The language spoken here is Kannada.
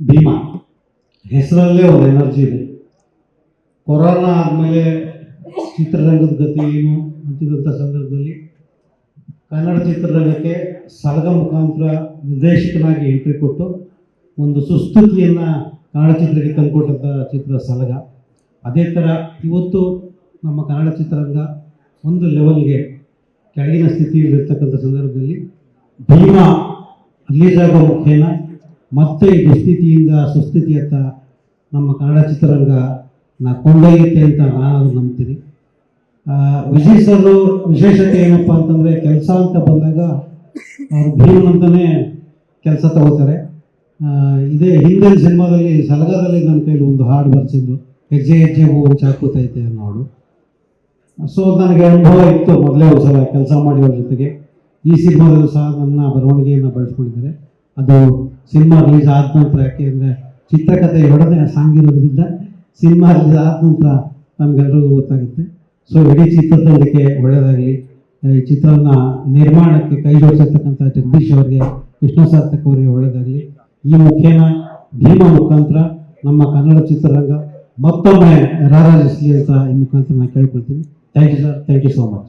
ಭೀಮಾ. ಹೆಸರಲ್ಲೇ ಒಂದು ಎನರ್ಜಿ ಇದೆ. ಕೊರೋನಾ ಆದಮೇಲೆ ಚಿತ್ರರಂಗದ ಗತಿ ಏನು ಅಂತಿದ್ದಂಥ ಸಂದರ್ಭದಲ್ಲಿ ಕನ್ನಡ ಚಿತ್ರರಂಗಕ್ಕೆ ಸಲಗ ಮುಖಾಂತರ ನಿರ್ದೇಶಕನಾಗಿ ಎಂಟ್ರಿ ಕೊಟ್ಟು ಒಂದು ಸುಸ್ತುತಿಯನ್ನು ಕನ್ನಡ ಚಿತ್ರಕ್ಕೆ ತಂದುಕೊಟ್ಟಂಥ ಚಿತ್ರ ಸಲಗ. ಅದೇ ಥರ ಇವತ್ತು ನಮ್ಮ ಕನ್ನಡ ಚಿತ್ರರಂಗ ಒಂದು ಲೆವೆಲ್ಗೆ ಕೆಳಗಿನ ಸ್ಥಿತಿಯಲ್ಲಿರ್ತಕ್ಕಂಥ ಸಂದರ್ಭದಲ್ಲಿ ಭೀಮಾ ರಿಲೀಸ್ ಆಗೋ ಮುಖೇನ ಮತ್ತೆ ದುಸ್ಥಿತಿಯಿಂದ ಸುಸ್ಥಿತಿಯತ್ತ ನಮ್ಮ ಕನ್ನಡ ಚಿತ್ರರಂಗ ನಾ ಕೊಂಡೊಯ್ಯುತ್ತೆ ಅಂತ ನಾನು ನಂಬ್ತೀನಿ. ವಿಜಯ್ ಸರ್ ವಿಶೇಷತೆ ಏನಪ್ಪ ಅಂತಂದರೆ ಕೆಲಸ ಅಂತ ಬಂದಾಗ ಅವರು ಭೀಮನಂತನೇ ಕೆಲಸ ತಗೋತಾರೆ. ಇದೇ ಹಿಂದಿನ ಸಿನಿಮಾದಲ್ಲಿ ಸಲಗದಲ್ಲಿ ನನ್ನ ಕೈಲಿ ಒಂದು ಹಾಡು ಬರ್ಸಿದ್ದು ಹೆಜ್ಜೆ ಹೆಜ್ಜೆ ಹೂವು ಚಾಕುತೈತೆ ಅನ್ನೋಡು ಸೊ ನನಗೆ ಅನುಭವ ಇತ್ತು ಮೊದಲೇ ಒಂದು ಸಲ ಕೆಲಸ ಮಾಡಿರೋ ಜೊತೆಗೆ. ಈ ಸಿನಿಮಾದಲ್ಲೂ ಸಹ ನನ್ನ ಬರವಣಿಗೆಯನ್ನು ಬಳಸ್ಕೊಂಡಿದ್ದಾರೆ. ಅದು ಸಿನಿಮಾ ರಿಲೀಸ್ ಆದ ನಂತರ ಯಾಕೆ ಅಂದರೆ ಚಿತ್ರಕಥೆ ಎರಡನೇ ಸಾಂಗ್ ಇರೋದ್ರಿಂದ ಸಿನಿಮಾ ರಿಲೀಸ್ ಆದ ನಂತರ ನಮಗೆಲ್ಲರಿಗೂ ಗೊತ್ತಾಗುತ್ತೆ. ಸೊ ಇಡೀ ಚಿತ್ರತಂಡಕ್ಕೆ ಒಳ್ಳೆಯದಾಗಲಿ ಈ ನಿರ್ಮಾಣಕ್ಕೆ ಕೈ ಜೋಡಿಸಿರ್ತಕ್ಕಂಥ ಜಗದೀಶ್ ಅವರಿಗೆ ಕೃಷ್ಣ ಸಾರ್ಥಕ್ ಅವರಿಗೆ ಒಳ್ಳೆಯದಾಗಲಿ ಈ ಮುಖೇನ ಭೀಮ ಮುಖಾಂತರ ನಮ್ಮ ಕನ್ನಡ ಚಿತ್ರರಂಗ ಮತ್ತೊಮ್ಮೆ ರಾರಾಜಿಸಲಿ ಅಂತ ಈ ಮುಖಾಂತರ ನಾನು ಕೇಳ್ಕೊಳ್ತೀನಿ. Thank you sir thank you so much